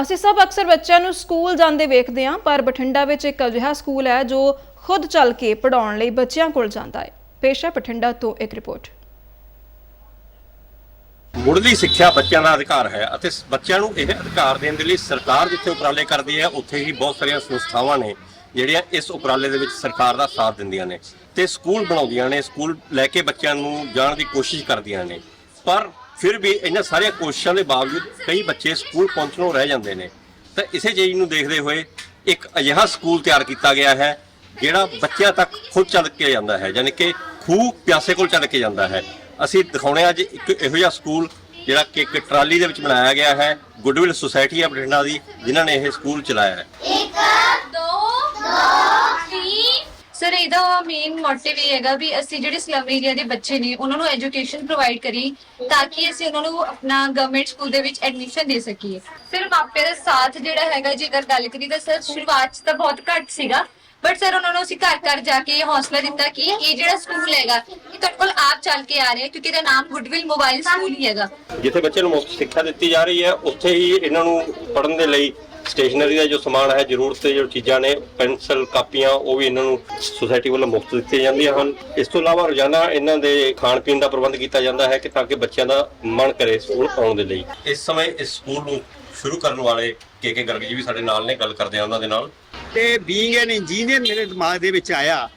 ਅਸੀਂ ਸਭ ਅਕਸਰ ਬੱਚਿਆਂ ਨੂੰ ਸਕੂਲ ਜਾਂਦੇ ਵੇਖਦੇ ਹਾਂ, ਪਰ ਬਠਿੰਡਾ ਵਿੱਚ ਇੱਕ ਅਜਿਹਾ ਸਕੂਲ ਹੈ ਜੋ ਖੁਦ ਚੱਲ ਕੇ ਪੜਾਉਣ ਲਈ ਬੱਚਿਆਂ ਕੋਲ ਜਾਂਦਾ ਹੈ। ਪੇਸ਼ਾ ਬਠਿੰਡਾ ਤੋਂ ਇੱਕ ਰਿਪੋਰਟ। ਮੁੱਢਲੀ ਸਿੱਖਿਆ ਬੱਚਿਆਂ ਦਾ ਅਧਿਕਾਰ ਹੈ ਅਤੇ ਬੱਚਿਆਂ ਨੂੰ ਇਹ ਅਧਿਕਾਰ ਦੇਣ ਦੇ ਲਈ ਸਰਕਾਰ ਜਿੱਥੇ ਉਪਰਾਲੇ ਕਰਦੀ ਹੈ, ਉੱਥੇ ਹੀ ਬਹੁਤ ਸਾਰੀਆਂ ਸੰਸਥਾਵਾਂ ਨੇ ਜਿਹੜੀਆਂ ਇਸ ਉਪਰਾਲੇ ਦੇ ਵਿੱਚ ਸਰਕਾਰ ਦਾ ਸਾਥ ਦਿੰਦੀਆਂ ਨੇ ਤੇ ਸਕੂਲ ਬਣਾਉਂਦੀਆਂ ਨੇ, ਸਕੂਲ ਲੈ ਕੇ ਬੱਚਿਆਂ ਨੂੰ ਜਾਣ ਦੀ ਕੋਸ਼ਿਸ਼ ਕਰਦੀਆਂ ਨੇ। ਪਰ ਫਿਰ ਵੀ ਇਹਨਾਂ ਸਾਰੀਆਂ ਕੋਸ਼ਿਸ਼ਾਂ ਦੇ ਬਾਵਜੂਦ ਕਈ ਬੱਚੇ ਸਕੂਲ ਪਹੁੰਚਣੋਂ ਰਹਿ ਜਾਂਦੇ ਨੇ। ਤਾਂ ਇਸੇ ਚੀਜ਼ ਨੂੰ ਦੇਖਦੇ ਹੋਏ ਇੱਕ ਅਜਿਹਾ ਸਕੂਲ ਤਿਆਰ ਕੀਤਾ ਗਿਆ ਹੈ, ਜਿਹੜਾ ਬੱਚਿਆਂ ਤੱਕ ਖੁਦ ਚੱਲ ਕੇ ਜਾਂਦਾ ਹੈ ਯਾਨੀ ਕਿ ਖੂਹ ਪਿਆਸੇ ਕੋਲ ਚੱਲ ਕੇ ਜਾਂਦਾ ਹੈ। ਅਸੀਂ ਦਿਖਾਉਣੇ ਅੱਜ ਇੱਕ ਇਹੋ ਜਿਹਾ ਸਕੂਲ, ਜਿਹੜਾ ਕਿ ਇੱਕ ਟਰਾਲੀ ਦੇ ਵਿੱਚ ਬਣਾਇਆ ਗਿਆ ਹੈ ਗੁੱਡਵਿਲ ਸੁਸਾਇਟੀ ਆਫ ਬਠਿੰਡਾ ਦੀ, ਜਿਨ੍ਹਾਂ ਨੇ ਇਹ ਸਕੂਲ ਚਲਾਇਆ ਹੈ। ਸਰ ਇਹਦਾ ਮੇਨ ਮੋਟਿਵ ਇਹ ਹੈਗਾ ਵੀ ਅਸੀਂ ਜਿਹੜੇ ਸਲਮ ਏਰੀਆ ਦੇ ਬੱਚੇ ਨੇ, ਉਹਨਾਂ ਨੂੰ ਐਜੂਕੇਸ਼ਨ ਪ੍ਰੋਵਾਈਡ ਕਰੀ ਤਾਂ ਕਿ ਅਸੀਂ ਉਹਨਾਂ ਨੂੰ ਆਪਣਾ ਗਵਰਨਮੈਂਟ ਸਕੂਲ ਦੇ ਵਿੱਚ ਐਡਮਿਸ਼ਨ ਦੇ ਸਕੀਏ। ਫਿਰ ਮਾਪੇ ਦਾ ਸਾਥ ਜਿਹੜਾ ਹੈਗਾ, ਜੇਕਰ ਗੱਲ ਕਰੀ ਤਾਂ ਸਰ ਸ਼ੁਰੂਆਤ 'ਚ ਤਾਂ ਬਹੁਤ ਘੱਟ ਸੀਗਾ ਬਟ ਸਰ ਉਹਨਾਂ ਨੂੰ ਅਸੀਂ ਘਰ ਘਰ ਜਾ ਕੇ ਹੌਸਲਾ ਦਿੱਤਾ ਕਿ ਇਹ ਜਿਹੜਾ ਸਕੂਲ ਹੈਗਾ, ਇਹ ਤੁਹਾਡੇ ਕੋਲ ਆਪ ਚੱਲ ਕੇ ਆ ਰਿਹਾ ਕਿਉਂਕਿ ਇਹਦਾ ਨਾਮ ਗੁੱਡਵਿਲ ਮੋਬਾਈਲ ਸਕੂਲ ਹੀ ਹੈਗਾ। ਜਿੱਥੇ ਬੱਚੇ ਨੂੰ ਮੁਫਤ ਸਿੱਖਿਆ ਦਿੱਤੀ ਜਾ ਰਹੀ ਹੈ, ਉੱਥੇ ਹੀ ਇਹਨਾਂ ਨੂੰ ਪੜ੍ਹਨ ਦੇ ਲਈ ਸਟੇਸ਼ਨਰੀ ਦਾ ਜੋ ਸਮਾਨ ਹੈ ਜ਼ਰੂਰਤ ਦੇ ਜੋ ਚੀਜ਼ਾਂ ਨੇ ਪੈਨਸਲ ਕਾਪੀਆਂ ਉਹ ਵੀ ਇਹਨਾਂ ਨੂੰ ਸੁਸਾਇਟੀ ਵੱਲੋਂ ਮੁਫਤ ਦਿੱਤੀਆਂ ਜਾਂਦੀਆਂ ਹਨ। ਇਸ ਤੋਂ ਇਲਾਵਾ ਰੋਜ਼ਾਨਾ ਇਹਨਾਂ ਦੇ ਖਾਣ ਪੀਣ ਦਾ ਪ੍ਰਬੰਧ ਕੀਤਾ ਜਾਂਦਾ ਹੈ ਕਿ ਤਾਂ ਕਿ ਬੱਚਿਆਂ ਦਾ ਮਨ ਕਰੇ ਸਕੂਲ ਆਉਣ ਦੇ ਲਈ। ਇਸ ਸਮੇਂ ਇਸ ਸਕੂਲ ਨੂੰ ਸ਼ੁਰੂ ਕਰਨ ਵਾਲੇ ਕੇ ਕੇ ਗਰਗ ਜੀ ਵੀ ਸਾਡੇ ਨਾਲ ਨੇ ਗੱਲ ਕਰਦੇ ਆ ਉਹਨਾਂ ਦੇ ਨਾਲ। ਤੇ ਬੀਇੰਗ ਐਨ ਇੰਜੀਨੀਅਰ ਮੇਰੇ ਦਿਮਾਗ ਦੇ ਵਿੱਚ ਆਇਆ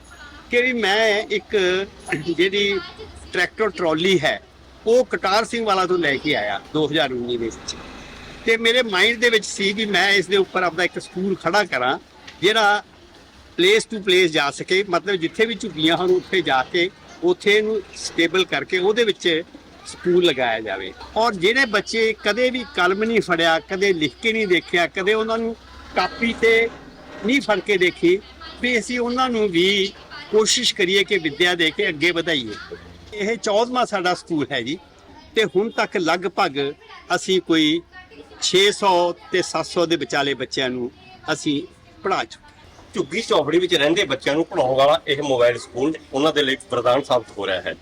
ਕਿ ਵੀ ਮੈਂ ਇੱਕ ਜਿਹੜੀ ਟਰੈਕਟਰ ਟਰਾਲੀ ਹੈ ਉਹ ਕਟਾਰ ਸਿੰਘ ਵਾਲਾ ਤੋਂ ਲੈ ਕੇ ਆਇਆ 2019 ਦੇ ਵਿੱਚ। ਤੇ ਮੇਰੇ ਮਾਈਂਡ ਦੇ ਵਿੱਚ ਸੀ ਵੀ ਮੈਂ ਇਸ ਦੇ ਉੱਪਰ ਆਪਦਾ ਇੱਕ ਸਕੂਲ ਖੜਾ ਕਰਾਂ, ਜਿਹੜਾ ਪਲੇਸ ਟੂ ਪਲੇਸ ਜਾ ਸਕੇ। ਮਤਲਬ ਜਿੱਥੇ ਵੀ ਝੁੱਗੀਆਂ ਹਨ, ਉੱਥੇ ਜਾ ਕੇ, ਉੱਥੇ ਇਹਨੂੰ ਸਟੇਬਲ ਕਰਕੇ ਉਹਦੇ ਵਿੱਚ ਸਕੂਲ ਲਗਾਇਆ ਜਾਵੇ। ਔਰ ਜਿਹੜੇ ਬੱਚੇ ਕਦੇ ਵੀ ਕਲਮ ਨਹੀਂ ਫੜਿਆ, ਕਦੇ ਲਿਖ ਕੇ ਨਹੀਂ ਦੇਖਿਆ, ਕਦੇ ਉਹਨਾਂ ਨੂੰ ਕਾਪੀ ਤੇ ਨਹੀਂ ਫੜ ਕੇ ਦੇਖੀ, ਵੀ ਅਸੀਂ ਉਹਨਾਂ ਨੂੰ ਵੀ ਕੋਸ਼ਿਸ਼ ਕਰੀਏ ਕਿ ਵਿੱਦਿਆ ਦੇ ਕੇ ਅੱਗੇ ਵਧਾਈਏ। ਇਹ 14ਵਾਂ ਸਾਡਾ ਸਕੂਲ ਹੈ ਜੀ। ਤੇ ਹੁਣ ਤੱਕ ਲਗਭਗ ਅਸੀਂ ਕੋਈ 600 ਤੇ 700 ਦੇ ਵਿਚਾਲੇ ਬੱਚਿਆਂ ਨੂੰ ਅਸੀਂ ਪੜ੍ਹਾ ਚੁੱਕੇ ਝੁੱਗੀ ਚੌਪੜੀ ਵਿੱਚ ਰਹਿੰਦੇ ਬੱਚਿਆਂ ਨੂੰ ਪੜਾਉਣ ਵਾਲਾ ਇਹ ਮੋਬਾਈਲ ਸਕੂਲ ਉਹਨਾਂ ਦੇ ਲਈ ਵਰਦਾਨ ਸਾਬਤ ਹੋ ਰਿਹਾ ਹੈ।